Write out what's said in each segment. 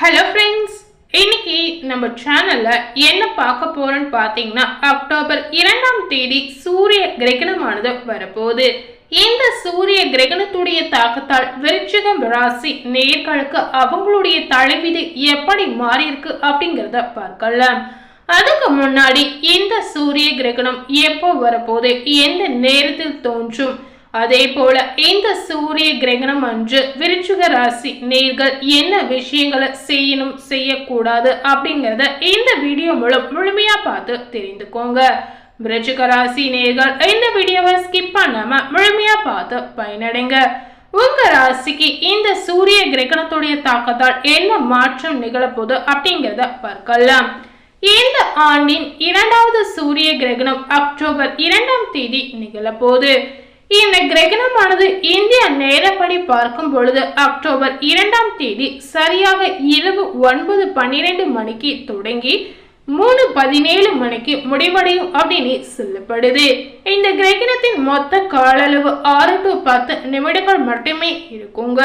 Hello friends இன்னைக்கு நம்ம சேனல்ல என்ன பார்க்க போறோம்னு பார்த்தீங்கன்னா அக்டோபர் இரண்டாம் தேதி சூரிய கிரகணமானது வரப்போகுது. இந்த சூரிய கிரகணத்துடைய தாக்கத்தால் விருச்சிகம் ராசி நேர்களுக்கு அவங்களுடைய தலைவிதி எப்படி மாறி இருக்கு அப்படிங்கிறத பார்க்கலாம். அதுக்கு முன்னாடி இந்த சூரிய கிரகணம் எப்போ வரப்போகுது? எந்த நேரத்தில் தோன்றும்? அதே போல இந்த சூரிய கிரகணம் அன்று விருச்சிக ராசி நேர்கள் என்ன விஷயங்களை செய்யணும் செய்யக்கூடாது அப்படிங்கறத இந்த வீடியோ மூலம் முழுமையா பார்த்து தெரிந்துக்கோங்க. விருச்சிக ராசி நேர்கள் இந்த வீடியோவை ஸ்கிப் பண்ணாம முழுமையா பார்த்து பயனடைங்க. உங்க ராசிக்கு இந்த சூரிய கிரகணத்துடைய தாக்கத்தால் என்ன மாற்றம் நிகழப்போகுது அப்படிங்கிறத பார்க்கலாம். இந்த ஆண்டின் இரண்டாவது சூரிய கிரகணம் அக்டோபர் இரண்டாம் தேதி நிகழப்போகுது. இந்த கிரகணமானது இந்திய நேரப்படி பார்க்கும் பொழுது அக்டோபர் இரண்டாம் தேதி சரியாக இரவு ஒன்பது பன்னிரெண்டு மணிக்கு தொடங்கி மூணு பதினேழு மணிக்கு முடிவடையும் அப்படின்னு சொல்லப்படுது. இந்த கிரகணத்தின் மொத்த கால அளவு ஆறு டு பத்து நிமிடங்கள் மட்டுமே இருக்குங்க.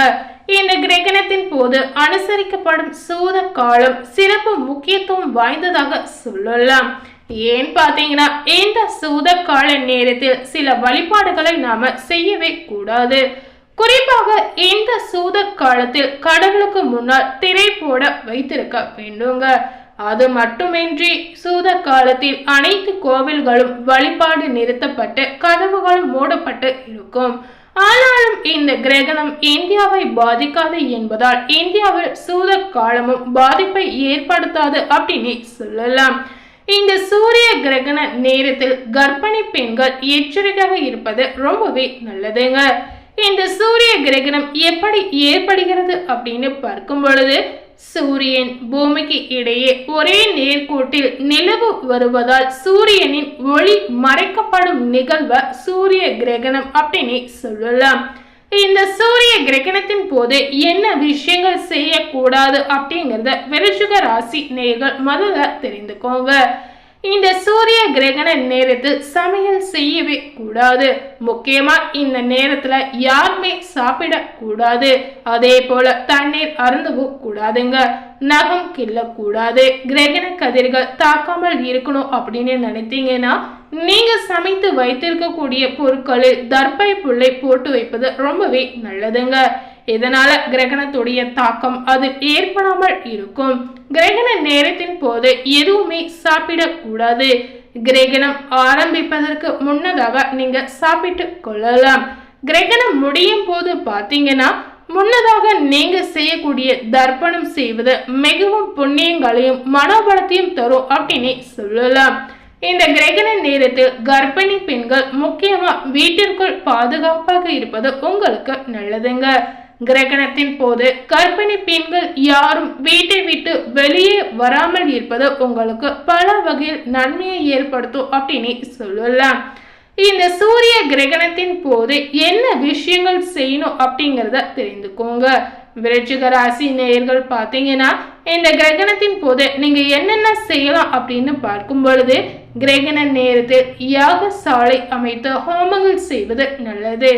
இந்த கிரகணத்தின் போது அனுசரிக்கப்படும் சூத காலம் சிறப்பு முக்கியத்துவம் வாய்ந்ததாக சொல்லலாம். ஏன் பார்த்தீங்கன்னா இந்த சூத கால நேரத்தில் சில வழிபாடுகளை நாம செய்யவே கூடாது. குறிப்பாக இந்த சூத காலத்தில் கடவுளுக்கு முன்னால் திரை போட வைத்திருக்க வேண்டுங்க. அது மட்டுமின்றி சூத காலத்தில் அனைத்து கோவில்களும் வழிபாடு நிறுத்தப்பட்டு கதவுகளும் மூடப்பட்டு இருக்கும். ஆனாலும் இந்த கிரகணம் இந்தியாவை பாதிக்காது என்பதால் இந்தியாவில் சூத காலமும் பாதிப்பை ஏற்படுத்தாது அப்படின்னு சொல்லலாம். இந்த சூரிய கிரகண நேரத்தில் கர்ப்பிணி பெண்கள் எச்சரிக்கையாக இருப்பது ரொம்பவே நல்லதுங்க. இந்த சூரிய கிரகணம் எப்படி ஏற்படுகிறது அப்படின்னு பார்க்கும் பொழுது சூரியன் பூமிக்கு இடையே ஒரே நேர்கோட்டில் நிலவு வருவதால் சூரியனின் ஒளி மறைக்கப்படும் நிகழ்வை சூரிய கிரகணம் அப்படின்னு சொல்லலாம். இந்த சூரிய கிரகணத்தின் போது என்ன விஷயங்கள் செய்யக்கூடாது அப்படிங்கிறத விருச்சுக ராசி நேர்கள் முதல்ல தெரிந்துக்கோங்க. இந்த சூரிய கிரகண நேரத்தில் சமையல் செய்யவே கூடாது. முக்கியமா இந்த நேரத்துல யாருமே சாப்பிட கூடாது அதே போல தண்ணீர் அருந்தவும் கூடாதுங்க. நகம் கிள்ளக்கூடாது. கிரகண கதிர்கள் தாக்காமல் இருக்கணும் அப்படின்னு நினைத்தீங்கன்னா நீங்க சமைத்து வைத்திருக்கக்கூடிய பொருட்களில் தர்பை புல்லை போட்டு வைப்பது ரொம்பவே நல்லதுங்க. இதனால கிரகணத்துடைய தாக்கம் அது ஏற்படாமல் இருக்கும். கிரகண நேரத்தின் போது எதுவுமே சாப்பிடக்கூடாது. கிரகணம் ஆரம்பிப்பதற்கு முன்னதாக நீங்க சாப்பிட்டு கொள்ளலாம். கிரகணம் முடியும் போது பார்த்தீங்கன்னா முன்னதாக நீங்க செய்யக்கூடிய தர்ப்பணம் செய்வது மிகவும் புண்ணியங்களையும் மனோபலத்தையும் தரும் அப்படின்னு சொல்லலாம். இந்த கிரகண நேரத்தில் கர்ப்பிணி பெண்கள் முக்கியமா வீட்டிற்குள் பாதுகாப்பாக இருப்பது உங்களுக்கு நல்லதுங்க. கிரகணத்தின் போது கர்ப்பிணி பெண்கள் யாரும் வீட்டை விட்டு வெளியே வராமல் இருப்பது உங்களுக்கு பல வகையில் நன்மையை ஏற்படுத்தும் அப்படின்னு சொல்லலாம். இந்த சூரிய கிரகணத்தின் போது என்ன விஷயங்கள் செய்யணும் அப்படிங்கிறத தெரிந்துக்கோங்க. விருச்சிக ராசி நேயர்கள் பார்த்தீங்கன்னா இந்த கிரகணத்தின் போது நீங்க என்னென்ன செய்யலாம் அப்படின்னு பார்க்கும் பொழுது கிரகண நேரத்தில் யாக சாலை அமைத்து ஹோமங்கள் செய்வது நல்லது.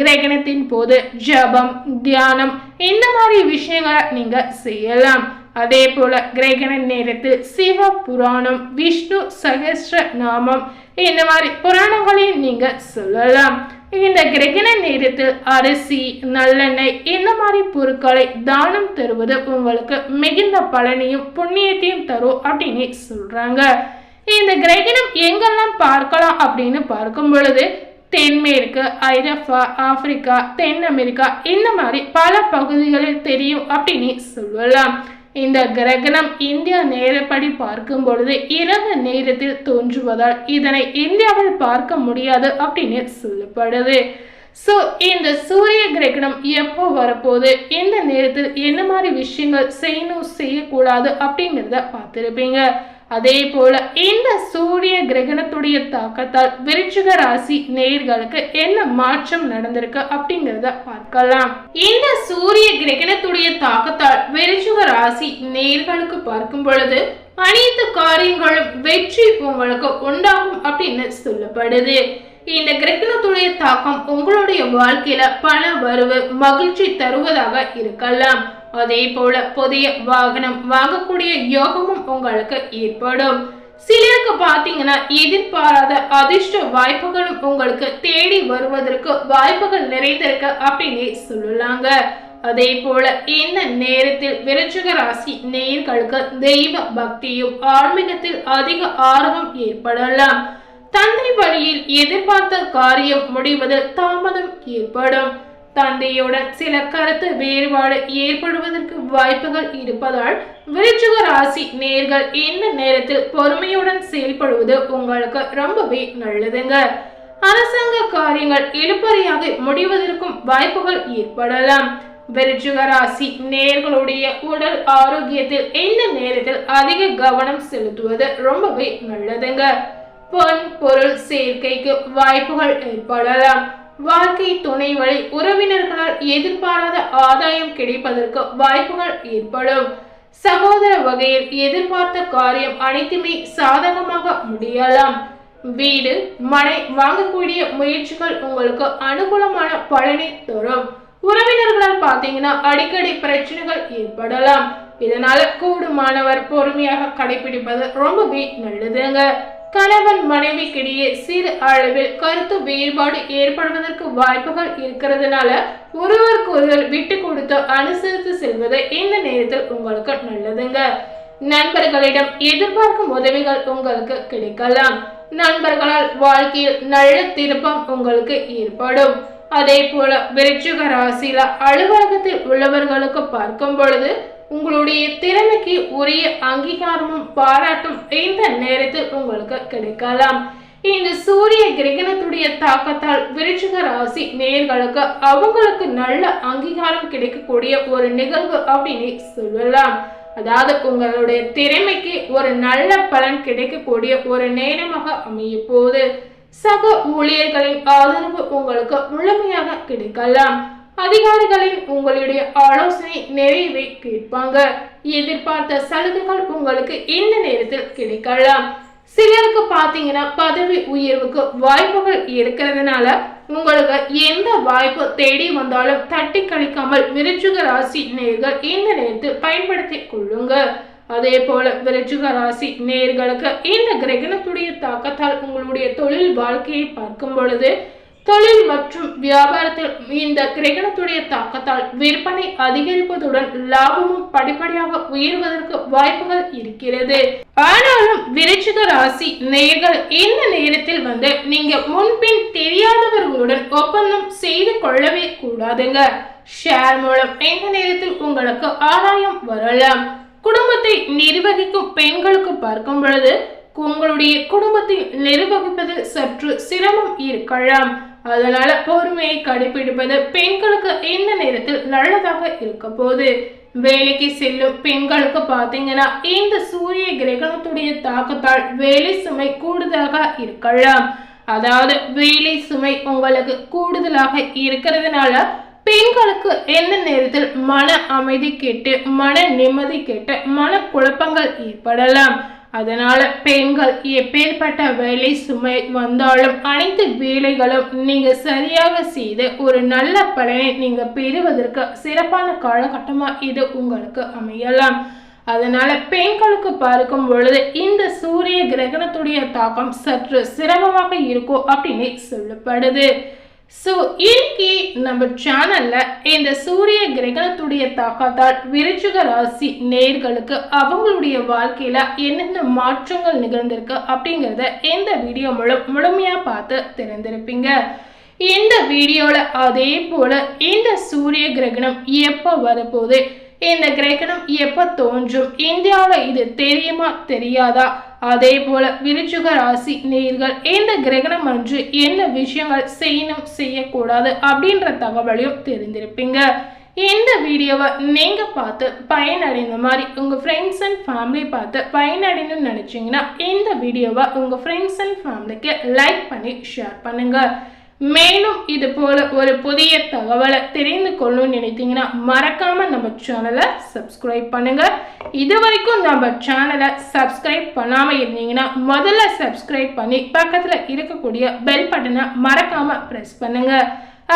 கிரகணத்தின் போது ஜபம் தியானம் இந்த மாதிரி விஷயங்களை நீங்க செய்யலாம். அதே போல கிரகண நேரத்தில் சிவ புராணம் விஷ்ணு சகஸ்ர நாமம் இந்த மாதிரி புராணங்களையும் நீங்க சொல்லலாம். இந்த கிரகண நேரத்தில் அரிசி நல்லெண்ணெய் இந்த மாதிரி பொருட்களை தானம் தருவது உங்களுக்கு மிகுந்த பலனையும் புண்ணியத்தையும் தரும் அப்படின்னு சொல்றாங்க. இந்த கிரகணம் எங்கெல்லாம் பார்க்கலாம் அப்படின்னு பார்க்கும் பொழுது தென்மேற்கு ஐரோப்பா ஆப்பிரிக்கா தென் அமெரிக்கா இந்த மாதிரி பல பகுதிகளில் தெரியும் அப்படின்னு சொல்லலாம். இந்த கிரகணம் இந்தியா நேரப்படி பார்க்கும் பொழுது இரவு நேரத்தில் தோன்றுவதால் இதனை இந்தியாவில் பார்க்க முடியாது அப்படின்னு சொல்லப்படுது. ஸோ இந்த சூரிய கிரகணம் எப்போ வரப்போகுது? இந்த நேரத்தில் என்ன மாதிரி விஷயங்கள் செய்யணும் செய்யக்கூடாது அப்படிங்கிறத பார்த்துருப்பீங்க. அதே போல இந்த சூரிய கிரகணத்துடைய தாக்கத்தால் விருச்சிக ராசி நேர்களுக்கு என்ன மாற்றம் நடந்திருக்கு அப்படிங்கிறத பார்க்கலாம். இந்த சூரிய கிரகணத்துடைய தாக்கத்தால் விருச்சிக ராசி நேர்களுக்கு பார்க்கும் பொழுது அனைத்து காரியங்களும் வெற்றி உங்களுக்கு உண்டாகும் அப்படின்னு சொல்லப்படுது. இந்த கிரகணத்துடைய தாக்கம் உங்களுடைய வாழ்க்கையில பண வரவு மகிழ்ச்சி தருவதாக இருக்கலாம். அதே போல புதிய வாகனம் வாங்கக்கூடிய யோகமும் உங்களுக்கு ஏற்படும். சிலருக்கு பாத்தீங்கன்னா எதிர்பாராத அதிர்ஷ்ட வாய்ப்புகளும் உங்களுக்கு தேடி வருவதற்கு வாய்ப்புகள் நிறைந்திருக்கு அப்படின்னு சொல்லலாங்க. அதே போல இந்த நேரத்தில் விருச்சிக ராசி நேர்களுக்கு தெய்வ பக்தியும் ஆன்மீகத்தில் அதிக ஆர்வம் ஏற்படலாம். தந்தை வழியில் எதிர்பார்த்த காரியம் முடிவதில் தாமதம் ஏற்படும். தந்தையுடன் சில கருத்து வேறுபாடு ஏற்படுவதற்கு வாய்ப்புகள் இருப்பதால் விருச்சிக ராசி நேர்கள் இந்த நேரத்தில் பொறுமையுடன் செயல்படுவது உங்களுக்கு ரொம்பவே நல்லதுங்க. அரசாங்க காரியங்கள் இழுபறியாக முடிவதற்கும் வாய்ப்புகள் ஏற்படலாம். விருச்சிக ராசி நேர்களுடைய உடல் ஆரோக்கியத்தில் இந்த நேரத்தில் அதிக கவனம் செலுத்துவது ரொம்பவே நல்லதுங்க. பொன் பொருள் சேர்க்கைக்கு வாய்ப்புகள் ஏற்படலாம். வாழ்க்கை துணை வழி. உறவினர்களால் எதிர்பாராத ஆதாயம் கிடைப்பதற்கு வாய்ப்புகள் ஏற்படும். சகோதர வகையில் எதிர்பார்த்த காரியம் அனைத்துமே சாதகமாக முடியலாம். வீடு மனை வாங்கக்கூடிய முயற்சிகள் உங்களுக்கு அனுகூலமான பலனை தரும். உறவினர்களால் பார்த்தீங்கன்னா அடிக்கடி பிரச்சனைகள் ஏற்படலாம். இதனால கூடுமானவர் பொறுமையாக கடைபிடிப்பது ரொம்பவே நல்லதுங்க. கணவன் மனைவிக்கிடையே சிறு அளவில் கருத்து வேறுபாடு ஏற்படுவதற்கு வாய்ப்புகள் இருக்கிறதுனால ஒருவருக்கு ஒருவர் விட்டு கொடுத்து அனுசரித்து செல்வது இந்த நேரத்தில் உங்களுக்கு நல்லதுங்க. நண்பர்களிடம் எதிர்பார்க்கும் உதவிகள் உங்களுக்கு கிடைக்கலாம். நண்பர்களால் வாழ்க்கையில் நல்ல திருப்பம் உங்களுக்கு ஏற்படும். அதே போல விருச்சிக ராசியில அலுவலகத்தில் உள்ளவர்களுக்கு பார்க்கும் பொழுது உங்களுடைய திறமைக்கு உரிய அங்கீகாரமும் பாராட்டும் இந்த நேரத்தில் உங்களுக்கு கிடைக்கலாம். இந்த சூரிய கிரகணத்துடைய தாக்கத்தால் விருச்சிக ராசி நேர்களுக்கு அவங்களுக்கு நல்ல அங்கீகாரம் கிடைக்கக்கூடிய ஒரு நிகழ்வு அப்படின்னு சொல்லலாம். அதாவது உங்களுடைய திறமைக்கு ஒரு நல்ல பலன் கிடைக்கக்கூடிய ஒரு நேரமாக அமைய போகுது சக ஊழியர்களின் ஆதரவு உங்களுக்கு முழுமையாக கிடைக்கலாம். அதிகாரிகளின் உங்களுடைய ஆலோசனை நிறைவே கேட்பாங்க. எதிர்பார்த்த சலுகைகள் உங்களுக்கு இந்த நேரத்தில் கிடைக்கலாம். சிலருக்கு பார்த்தீங்கன்னா பதவி உயர்வுக்கு வாய்ப்புகள் இருக்கிறதுனால உங்களுக்கு எந்த வாய்ப்பு தேடி வந்தாலும் தட்டி கழிக்காமல் விருச்சுக ராசி நேர்கள் இந்த நேரத்தில் பயன்படுத்தி கொள்ளுங்க. அதே போல விருச்சுக ராசி நேர்களுக்கு இந்த கிரகணத்துடைய தாக்கத்தால் உங்களுடைய தொழில் வாழ்க்கையை பார்க்கும் பொழுது தொழில் மற்றும் வியாபாரத்தில் இந்த கிரகணத்துடைய தாக்கத்தால் விற்பனை அதிகரிப்பதுடன் லாபமும் படிப்படியாக உயர்வதற்கு வாய்ப்புகள் இருக்கிறது. ஆனாலும் விருச்சிக ராசி நேர்கள் இந்த நேரத்தில் வந்து நீங்க முன்பின் தெரியாதவர்களுடன் ஒப்பந்தம் செய்து கொள்ளவே கூடாதுங்க. ஷேர் மூலம் இந்த நேரத்தில் உங்களுக்கு ஆதாயம் வரலாம். குடும்பத்தை நிர்வகிக்கும் பெண்களுக்கு பார்க்கும் பொழுது உங்களுடைய குடும்பத்தை நிர்வகிப்பதில் சற்று சிரமம் இருக்கலாம். அதனால பொறுமையை கடைபிடிப்பது பெண்களுக்கு இந்த நேரத்தில் நல்லதாக இருக்க போது வேலைக்கு செல்லும் பெண்களுக்கு பார்த்தீங்கன்னா இந்த சூரிய கிரகணத்துடைய தாக்கத்தால் வேலை சுமை கூடுதலாக இருக்கலாம். அதாவது வேலை சுமை உங்களுக்கு கூடுதலாக இருக்கிறதுனால பெண்களுக்கு எந்த நேரத்தில் மன அமைதி கேட்டு மன நிம்மதி கேட்டு மன குழப்பங்கள் ஏற்படலாம். அதனால் பெண்கள் எப்பேற்பட்ட வேலை சுமை வந்தாலும் அனைத்து வேலைகளும் நீங்கள் சரியாக செய்து ஒரு நல்ல பலனை நீங்கள் பெறுவதற்கு சிறப்பான காலகட்டமாக இது உங்களுக்கு அமையலாம். அதனால் பெண்களுக்கு பார்க்கும் பொழுது இந்த சூரிய கிரகணத்துடைய தாக்கம் சற்று சிரமமாக இருக்கும் அப்படின்னு சொல்லப்படுது. ஸோ இன்னைக்கு நம்ம சேனலில் இந்த சூரிய கிரகணத்துடைய தாக்கத்தால் விருச்சிக ராசி நேர்களுக்கு அவங்களுடைய வாழ்க்கையில் என்னென்ன மாற்றங்கள் நிகழ்ந்திருக்கு அப்படிங்கிறத இந்த வீடியோ மூலம் முழுமையாக பார்த்து தெரிந்திருப்பீங்க. இந்த வீடியோவில் அதே போல் இந்த சூரிய கிரகணம் எப்போ வரப்போகுது? இந்த கிரகணம் எப்போ தோன்றும்? இந்தியாவில் இது தெரியுமா? தெரியாதா? அதே போல விருச்சுக ராசி நேர்கள் இந்த கிரகணம் அன்று என்ன விஷயங்கள் செய்யணும் செய்யக்கூடாது அப்படின்ற தகவலையும் தெரிந்திருப்பீங்க. இந்த வீடியோவை நீங்கள் பார்த்து பயனடைந்த மாதிரி உங்கள் ஃப்ரெண்ட்ஸ் அண்ட் ஃபேமிலி பார்த்து பயனடையணும்னு நினச்சிங்கன்னா இந்த வீடியோவை உங்கள் ஃப்ரெண்ட்ஸ் அண்ட் ஃபேமிலிக்கு லைக் பண்ணி ஷேர் பண்ணுங்கள் மேலும் இது போல ஒரு புதிய தகவலை தெரிந்து கொள்ளணும்னு நினைத்தீங்கன்னா மறக்காம நம்ம சேனலை சப்ஸ்கிரைப் பண்ணுங்க. இது வரைக்கும் நம்ம சேனலை சப்ஸ்கிரைப் பண்ணாம இருந்தீங்கன்னா முதல்ல சப்ஸ்கிரைப் பண்ணி பக்கத்துல இருக்கக்கூடிய பெல் பட்டனை மறக்காம பிரஸ் பண்ணுங்க.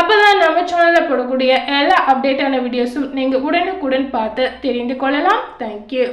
அப்பதான் நம்ம சேனலில் போடக்கூடிய எல்லா அப்டேட்டான வீடியோஸும் நீங்கள் உடனுக்குடன் பார்த்து தெரிந்து கொள்ளலாம். தேங்க்யூ